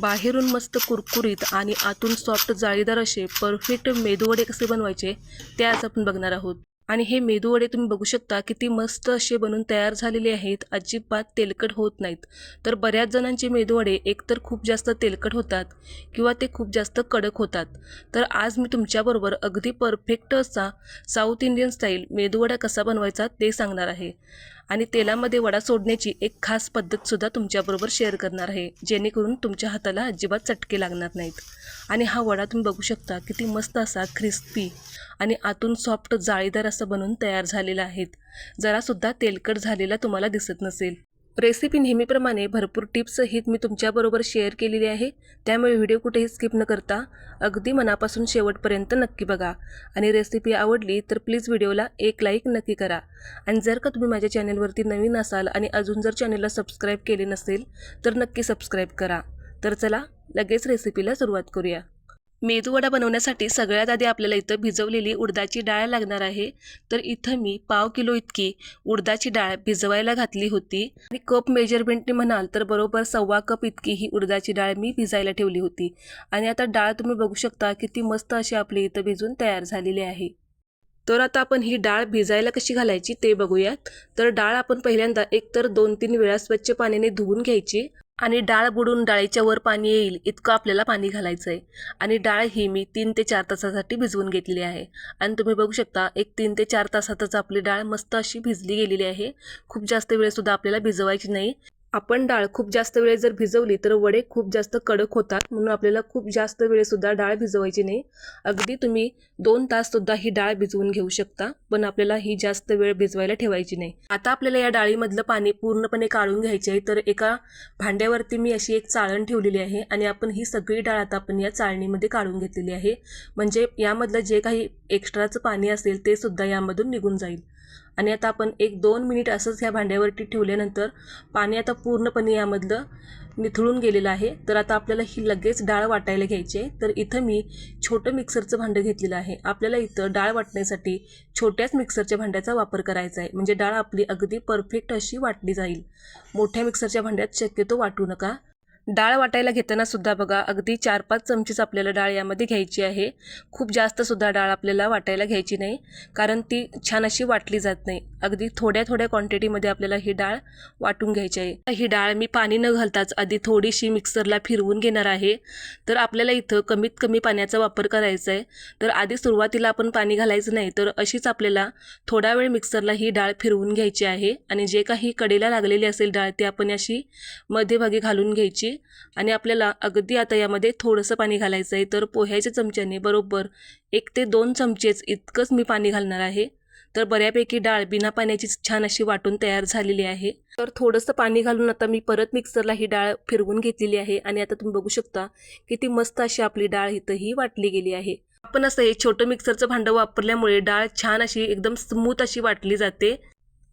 बाहेरून मस्त कुरकुरीत आणि आतून सॉफ्ट जाळीदार असे परफेक्ट मेदूवडे कसे बनवायचे ते आज आपण बघणार आहोत. आणि हे मेदूवडे तुम्ही बघू शकता किती मस्त असे बनून तयार झालेले आहेत. अजिबात तेलकट होत नाहीत. तर बऱ्याच जणांचे मेदूवडे एकतर खूप जास्त तेलकट होतात किंवा ते खूप जास्त कडक होतात. तर आज मी तुमच्याबरोबर अगदी परफेक्ट असा साऊथ इंडियन स्टाईल मेदूवडा कसा बनवायचा ते सांगणार आहे. आणि तेलामध्ये वडा सोडण्याची एक खास पद्धतसुद्धा तुमच्याबरोबर शेअर करणार आहे जेणेकरून तुमच्या हाताला अजिबात चटके लागणार नाहीत. आणि हा वडा तुम्ही बघू शकता किती मस्त असा क्रिस्पी आणि आतून सॉफ्ट जाळीदार असं बनून तयार झालेला आहेत जरासुद्धा तेलकट झालेला तुम्हाला दिसत नसेल. रेसिपी नेहमीप्रमाणे भरपूर टिप्सहित मी तुमच्याबरोबर शेअर केलेली आहे. त्यामुळे व्हिडिओ कुठेही स्किप न करता अगदी मनापासून शेवटपर्यंत नक्की बघा. आणि रेसिपी आवडली तर प्लीज व्हिडिओला एक लाईक नक्की करा. आणि जर का तुम्ही माझ्या चॅनलवरती नवीन असाल आणि अजून जर चॅनलला सबस्क्राईब केले नसेल तर नक्की सबस्क्राईब करा. तर चला लगेच रेसिपीला सुरुवात करूया. मेदूवडा बनवण्यासाठी सगळ्यात आधी आपल्याला इथं भिजवलेली उडदाची डाळ लागणार आहे. तर इथं मी पाव किलो इतकी उडदाची डाळ भिजवायला घातली होती. आणि कप मेजरमेंटने म्हणाल तर बरोबर सव्वा कप इतकी ही उडदाची डाळ मी भिजायला ठेवली होती. आणि आता डाळ तुम्ही बघू शकता किती मस्त अशी आपली इथं भिजून तयार झालेली आहे. तर आता आपण ही डाळ भिजायला कशी घालायची ते बघूयात. तर डाळ आपण पहिल्यांदा एक तर दोन तीन वेळा स्वच्छ पाण्याने धुवून घ्यायची. आणि डाळ बुडून डाळीच्या वर पाणी येईल इतकं आपल्याला पाणी घालायचं आहे आणि डाळ ही मी तीन ते चार तासासाठी भिजवून घेतलेली आहे. आणि तुम्ही बघू शकता एक तीन ते चार तासातच आपली डाळ मस्त अशी भिजली गेलेली आहे. खूप जास्त वेळसुद्धा आपल्याला भिजवायची नाही. आपण डाळ खूप जास्त वेळ जर भिजवली तर वडे खूप जास्त कडक होतात. म्हणून आपल्याला खूप जास्त वेळसुद्धा डाळ भिजवायची नाही. अगदी तुम्ही दोन ताससुद्धा ही डाळ भिजवून घेऊ शकता पण आपल्याला ही जास्त वेळ भिजवायला ठेवायची नाही. आता आपल्याला या डाळीमधलं पाणी पूर्णपणे काढून घ्यायचे आहे तर एका भांड्यावरती मी अशी एक चाळण ठेवलेली आहे आणि आपण ही सगळी डाळ आता आपण या चाळणीमध्ये काढून घेतलेली आहे. म्हणजे यामधलं जे काही एक्स्ट्राचं पाणी असेल ते सुद्धा यामधून निघून जाईल. आणि आता आपण एक दोन मिनिट असंच ह्या भांड्यावरती ठेवल्यानंतर पाणी आता पूर्णपणे यामधलं निथळून गेलेलं आहे. तर आता आपल्याला ही लगेच डाळ वाटायला घ्यायची आहे. तर इथं मी छोटं मिक्सरचं भांडं घेतलेलं आहे. आपल्याला इथं डाळ वाटण्यासाठी छोट्याच मिक्सरच्या भांड्याचा वापर करायचा आहे. म्हणजे डाळ आपली अगदी परफेक्ट अशी वाटली जाईल. मोठ्या मिक्सरच्या भांड्यात शक्यतो वाटू नका. डाळ वाटायला घेताना सुद्धा बघा अगदी चार पाच चमचीच आपल्याला डाळ यामध्ये घ्यायची आहे. खूप जास्त सुद्धा डाळ आपल्याला वाटायला घ्यायची नाही कारण ती छान अशी वाटली जात नाही. अगदी थोड्या थोड्या क्वांटिटीमध्ये आपल्याला ही डाळ वाटून घ्यायची आहे. ही डाळ मी पाणी न घालताच आधी थोडीशी मिक्सरला फिरवून घेणार आहे. तर आपल्याला इथं कमीत कमी पाण्याचा वापर करायचा आहे. तर आधी सुरुवातीला आपण पाणी घालायचं नाही तर अशीच आपल्याला थोडा वेळ मिक्सरला ही डाळ फिरवून घ्यायची आहे. आणि जे काही कडेला लागलेली असेल डाळ ती आपण अशी मध्यभागी घालून घ्यायची. आणि आपल्याला अगदी आता यामध्ये थोडंसं पाणी घालायचं आहे. तर पोह्याच्या चमच्याने बरोबर एक ते दोन चमचेच इतकंच मी पाणी घालणार आहे. तर बऱ्यापैकी डाळ बिना पाण्याची छान अशी वाटून तयार झालेली आहे. तर थोडंसं पाणी घालून आता मी परत मिक्सरला ही डाळ फिरवून घेतलेली आहे. आणि आता तुम्ही बघू शकता किती मस्त अशी आपली डाळ इथंही वाटली गेली आहे. आपण असं हे छोटं मिक्सरचं भांडं वापरल्यामुळे डाळ छान अशी एकदम स्मूथ अशी वाटली जाते.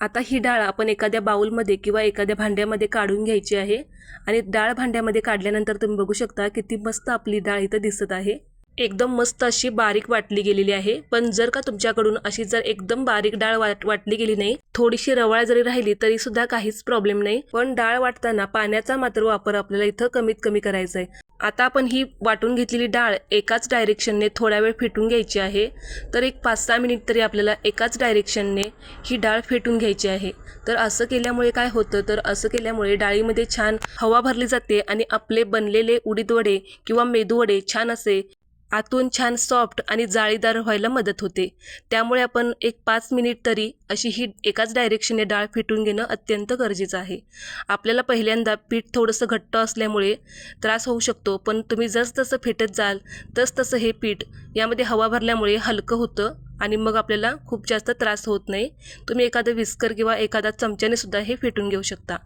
आता ही डाळ आपण एखाद्या बाऊलमध्ये किंवा एखाद्या भांड्यामध्ये काढून घ्यायची आहे. आणि डाळ भांड्यामध्ये काढल्यानंतर तुम्ही बघू शकता किती मस्त आपली डाळ इथं दिसत आहे. एकदम मस्त अशी बारीक वाटली गेलेली आहे. पण जर का तुमच्याकडून अशी जर एकदम बारीक डाळ वाट वाटली गेली नाही थोडीशी रवाळ जरी राहिली तरी सुद्धा काहीच प्रॉब्लेम नाही. पण डाळ वाटताना पाण्याचा मात्र वापर आपल्याला इथं कमीत कमी करायचा आहे आता आपण ही वाटून घेतलेली डाळ एकाच डायरेक्शनने थोडा वेळ फेटून घ्यायची आहे. तर एक पाच सहा मिनिट तरी आपल्याला एकाच डायरेक्शनने ही डाळ फेटून घ्यायची आहे. तर असं केल्यामुळे काय होतं? तर असं केल्यामुळे डाळीमध्ये छान हवा भरली जाते आणि आपले बनलेले उडीद वडे किंवा मेदू वडे छान असे आतून छान सॉफ्ट आणि जाळीदार व्हायला मदत होते. त्यामुळे आपण एक पाच मिनिट तरी अशी ही एकाच डायरेक्शनने डाळ फेटून घेणं अत्यंत गरजेचं आहे. आपल्याला पहिल्यांदा पीठ थोडंसं घट्ट असल्यामुळे त्रास होऊ शकतो पण तुम्ही जसतसं फेटत जाल तसतसं हे पीठ यामध्ये हवा भरल्यामुळे हलकं होतं आणि मग आपल्याला खूप जास्त त्रास होत नाही. तुम्ही एखादं विस्कर किंवा एखादा चमच्याने सुद्धा हे फेटून घेऊ शकता.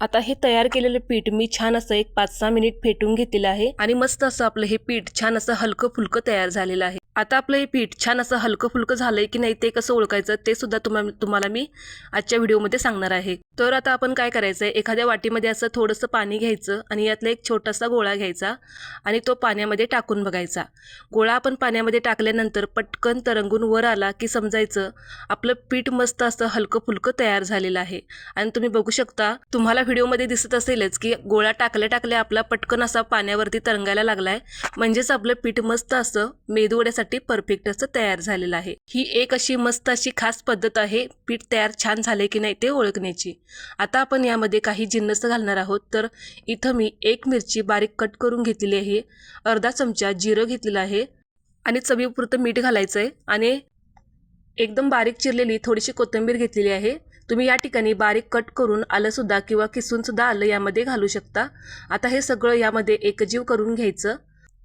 आता हे तयार केलेलं पीठ मी छान असं एक पाच सहा मिनिट फेटून घेतलेलं आहे आणि मस्त असं आपलं हे पीठ छान असं हलकं फुलकं तयार झालेलं आहे. आता आपलं हे पीठ छान असं हलकं फुलकं झालंय की नाही ते कसं ओळखायचं ते सुद्धा तुम्हा तुम्हाला मी आजच्या व्हिडिओमध्ये सांगणार आहे. तर आता आपण काय करायचं आहे एखाद्या वाटीमध्ये असं थोडंसं पाणी घ्यायचं आणि यातला एक छोटासा गोळा घ्यायचा आणि तो पाण्यामध्ये टाकून बघायचा. गोळा आपण पाण्यामध्ये टाकल्यानंतर पटकन तरंगून वर आला की समजायचं आपलं पीठ मस्त असं हलकं फुलकं तयार झालेलं आहे. आणि तुम्ही बघू शकता तुम्हाला व्हिडिओमध्ये दिसत असेलच की गोळा टाकल्या टाकल्या आपला पटकन असा पाण्यावरती तरंगायला लागलाय. म्हणजेच आपलं पीठ मस्त असं मेदूवड्यासाठी परफेक्ट असं तयार झालेलं आहे. ही एक अशी मस्त अशी खास पद्धत आहे. पीठ तयार छान झाले की नाही ते ओळखण्याची. आता आपण यामध्ये काही जिन्नस घालणार आहोत. तर इथं मी एक मिरची बारीक कट करून घेतलेली आहे. अर्धा चमचा जिरं घेतलेलं आहे. आणि चवीपुरतं मीठ घालायचं आहे आणि एकदम बारीक चिरलेली थोडीशी कोथिंबीर घेतलेली आहे. तुम्ही या ठिकाणी बारीक कट करून आलंसुद्धा किंवा किसूनसुद्धा आलं यामध्ये घालू शकता. आता हे सगळं यामध्ये एकजीव करून घ्यायचं.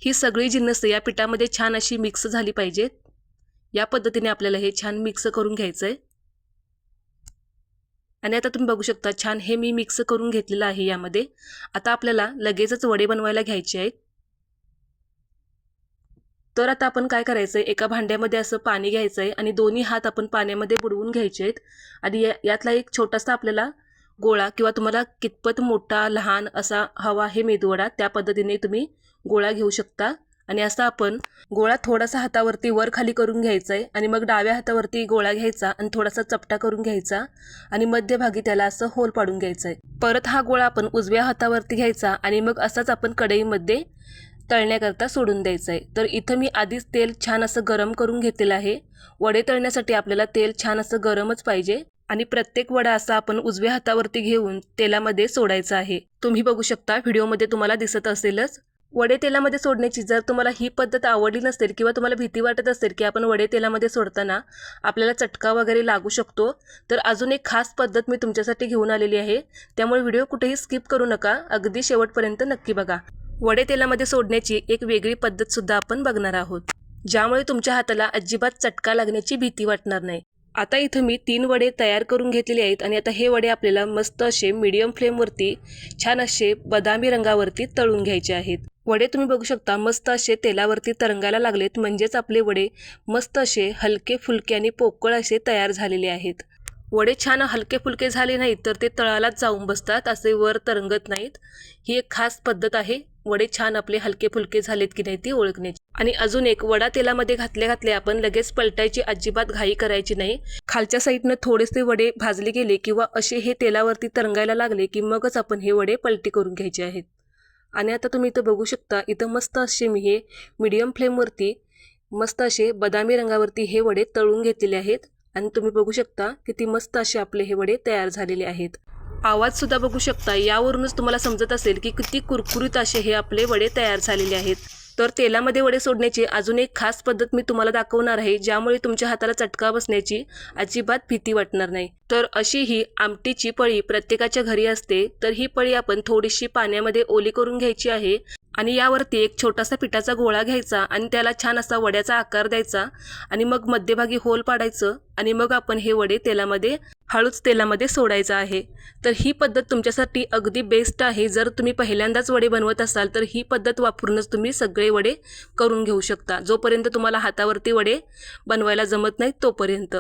ही सगळी जिन्नस या पिठामध्ये छान अशी मिक्स झाली पाहिजेत. या पद्धतीने आपल्याला हे छान मिक्स करून घ्यायचं आहे आणि आता तुम्ही बघू शकता छान हे मी मिक्स करून घेतलेलं आहे यामध्ये. आता आपल्याला लगेचच वडे बनवायला घ्यायचे आहेत. तर आता आपण काय करायचं आहे एका भांड्यामध्ये असं पाणी घ्यायचं आहे आणि दोन्ही हात आपण पाण्यामध्ये बुडवून घ्यायचे आहेत. आणि या यातला एक छोटासा आपल्याला गोळा किंवा तुम्हाला कितपत मोठा लहान असा हवा हे मेदूवडा त्या पद्धतीने तुम्ही गोळा घेऊ शकता. आणि असा आपण गोळा थोडासा हातावरती वर खाली करून घ्यायचा आहे आणि मग डाव्या हातावरती गोळा घ्यायचा आणि थोडासा चपटा करून घ्यायचा. आणि मध्यभागी त्याला असं होल पाडून घ्यायचं आहे परत हा गोळा आपण उजव्या हातावरती घ्यायचा आणि मग असाच आपण कढईमध्ये तळण्याकरता सोडून द्यायचं आहे तर इथं मी आधीच तेल छान असं गरम करून घेतलेलं आहे. वडे तळण्यासाठी आपल्याला तेल छान असं गरमच पाहिजे. आणि प्रत्येक वडा असा आपण उजव्या हातावरती घेऊन तेलामध्ये सोडायचा आहे. तुम्ही बघू शकता व्हिडिओमध्ये तुम्हाला दिसत असेलच. वडे तेलामध्ये सोडण्याची जर तुम्हाला ही पद्धत आवडली नसेल किंवा तुम्हाला भीती वाटत असेल की आपण वडे तेलामध्ये सोडताना आपल्याला चटका वगैरे लागू शकतो तर अजून एक खास पद्धत मी तुमच्यासाठी घेऊन आलेली आहे. त्यामुळे व्हिडिओ कुठेही स्किप करू नका अगदी शेवटपर्यंत नक्की बघा. वडे तेलामध्ये सोडण्याची एक वेगळी पद्धतसुद्धा आपण बघणार आहोत. ज्यामुळे तुमच्या हाताला अजिबात चटका लागण्याची भीती वाटणार नाही. आता इथं मी तीन वडे तयार करून घेतलेले आहेत आणि आता हे वडे आपल्याला मस्त असे मीडियम फ्लेमवरती छान असे बदामी रंगावरती तळून घ्यायचे आहेत. वडे तुम्ही बघू शकता मस्त असे तेलावरती तरंगायला लागलेत. म्हणजेच आपले वडे मस्त असे हलके फुलके आणि पोकळ असे तयार झालेले आहेत. वडे छान हलके फुलके झाले नाहीत तर ते तळालाच जाऊन बसतात असे वर तरंगत नाहीत. ही एक खास पद्धत आहे. वडे छान आपले हलके फुलके झालेत की नाही ते ओळखण्याची. आणि अजून एक वडा तेलामध्ये घातले घातले आपण लगेच पलटायची अजिबात घाई करायची नाही. खालच्या साईडनं थोडेसे वडे भाजले गेले किंवा असे हे तेलावरती तरंगायला लागले की मगच आपण हे वडे पलटी करून घ्यायचे आहेत. आणि आता तुम्ही इथं बघू शकता इथं मस्त असे मी हे मीडियम फ्लेमवरती मस्त असे बदामी रंगावरती हे वडे तळून घेतलेले आहेत. आणि तुम्ही बघू शकता किती मस्त असे आपले हे वडे तयार झालेले आहेत. आवाजसुद्धा बघू शकता. यावरूनच तुम्हाला समजत असेल की किती कुरकुरीत असे हे आपले वडे तयार झालेले आहेत. तर तेलामध्ये वडे सोडण्याची अजून एक खास पद्धत मी तुम्हाला दाखवणार आहे ज्यामुळे तुमच्या हाताला चटका बसण्याची अजिबात भीती वाटणार नाही. तर अशी ही आमटीची पळी प्रत्येकाच्या घरी असते तर ही पळी आपण थोडीशी पाण्यामध्ये ओली करून घ्यायची आहे. आणि यावरती एक छोटासा पिठाचा गोळा घ्यायचा आणि त्याला छान असा वड्याचा आकार द्यायचा आणि मग मध्यभागी होल पाडायचं आणि मग आपण हे वडे तेलामध्ये हळूच तेलामध्ये सोडायचं आहे. तर ही पद्धत तुमच्यासाठी अगदी बेस्ट आहे. जर तुम्ही पहिल्यांदाच वडे बनवत असाल तर ही पद्धत वापरूनच तुम्ही सगळे वडे करून घेऊ शकता. जोपर्यंत तुम्हाला हातावरती वडे बनवायला जमत नाहीत तोपर्यंत.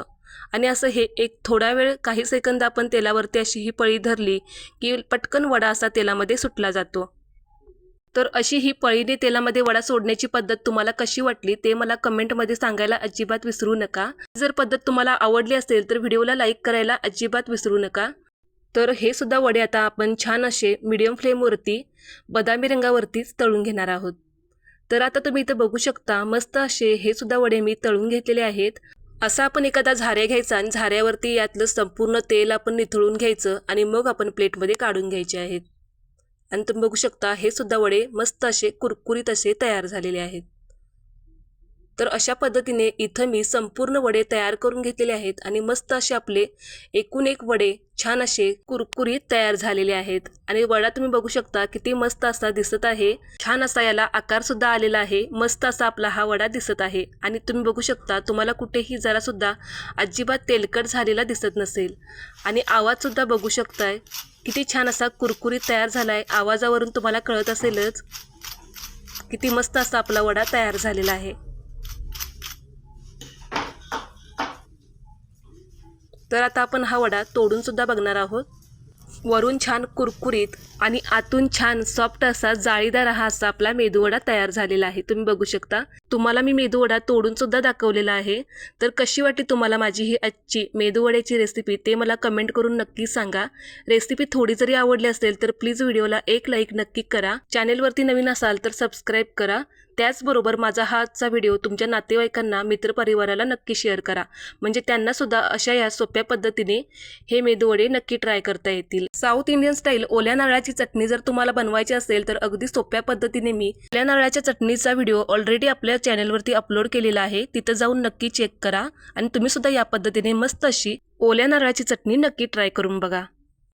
आणि असं हे एक थोडा वेळ काही सेकंद आपण तेलावरती अशी ही पळी धरली की पटकन वडा असा तेलामध्ये सुटला जातो. तर अशी ही पळीने तेलामध्ये वडा सोडण्याची पद्धत तुम्हाला कशी वाटली ते मला कमेंटमध्ये सांगायला अजिबात विसरू नका. जर पद्धत तुम्हाला आवडली असेल तर व्हिडिओला लाईक करायला अजिबात विसरू नका. तर हे सुद्धा वडे आता आपण छान असे मिडियम फ्लेमवरती बदामी रंगावरतीच तळून घेणार आहोत. तर आता तुम्ही इथं बघू शकता मस्त असे हे सुद्धा वडे मी तळून घेतलेले आहेत. असा आपण एखादा झाऱ्या घ्यायचा आणि झाऱ्यावरती यातलं संपूर्ण तेल आपण निथळून घ्यायचं आणि मग आपण प्लेटमध्ये काढून घ्यायचे आहेत. आणि तुम्ही बघू शकता हे सुद्धा वडे मस्त असे कुरकुरीत असे तयार झालेले आहेत. तर अशा पद्धतीने इथं मी संपूर्ण वडे तयार करून घेतलेले आहेत आणि मस्त असे आपले एकूण एक वडे छान असे कुरकुरीत तयार झालेले आहेत. आणि वडा तुम्ही बघू शकता किती मस्त असा दिसत आहे. छान असा याला आकार सुद्धा आलेला आहे. मस्त असा आपला हा वडा दिसत आहे. आणि तुम्ही बघू शकता तुम्हाला कुठेही जरा सुद्धा अजिबात तेलकट झालेला दिसत नसेल. आणि आवाज सुद्धा बघू शकताय. किती छान असा कुरकुरीत तयार झाला आहे आवाजावरून तुम्हाला कळत असेलच किती मस्त असा आपला वडा तयार झालेला आहे. तर आता आपण हा वडा तोडूनसुद्धा बघणार आहोत. वरून छान कुरकुरीत आणि आतून छान सॉफ्ट असा जाळीदार हा असा आपला मेदूवडा तयार झालेला आहे. तुम्ही बघू शकता. तुम्हाला मी मेदूवडा तोडून सुद्धा दाखवलेला आहे. तर कशी वाटली तुम्हाला माझी ही आजची मेदूवड्याची रेसिपी ते मला कमेंट करून नक्की सांगा. रेसिपी थोडी जरी आवडली असेल तर प्लीज व्हिडिओला एक लाईक नक्की करा. चॅनेलवरती नवीन असाल तर सबस्क्राईब करा. त्याचबरोबर माझा हा आजचा व्हिडिओ तुमच्या नातेवाईकांना मित्रपरिवाराला नक्की शेअर करा. म्हणजे त्यांनासुद्धा अशा या सोप्या पद्धतीने हे मेदूवडे नक्की ट्राय करता येतील. साऊथ इंडियन स्टाईल ओल्या नारळाची चटणी जर तुम्हाला बनवायची असेल तर अगदी सोप्या पद्धतीने मी ओल्या नारळाच्या चटणीचा व्हिडिओ ऑलरेडी आपल्या चॅनलवरती अपलोड केलेला आहे. तिथं जाऊन नक्की चेक करा आणि तुम्हीसुद्धा या पद्धतीने मस्त अशी ओल्या नारळाची चटणी नक्की ट्राय करून बघा.